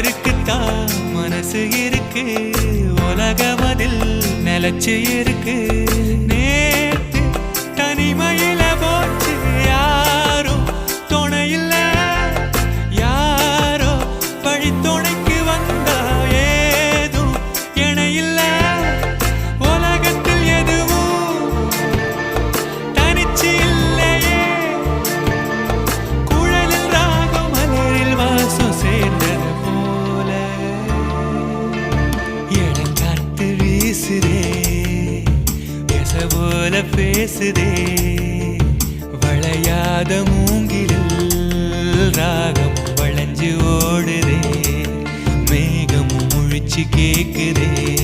பேருக்குத்தான் மனசு இருக்கு. உலகம் அதில் நிலச்சி இருக்கு. நேற்று தனிமையில் போல பேசுதே. வளையாத மூங்கிலில் ராகம் வளைஞ்சு ஓடுதே. மேகமும் முழிச்சு கேட்குதே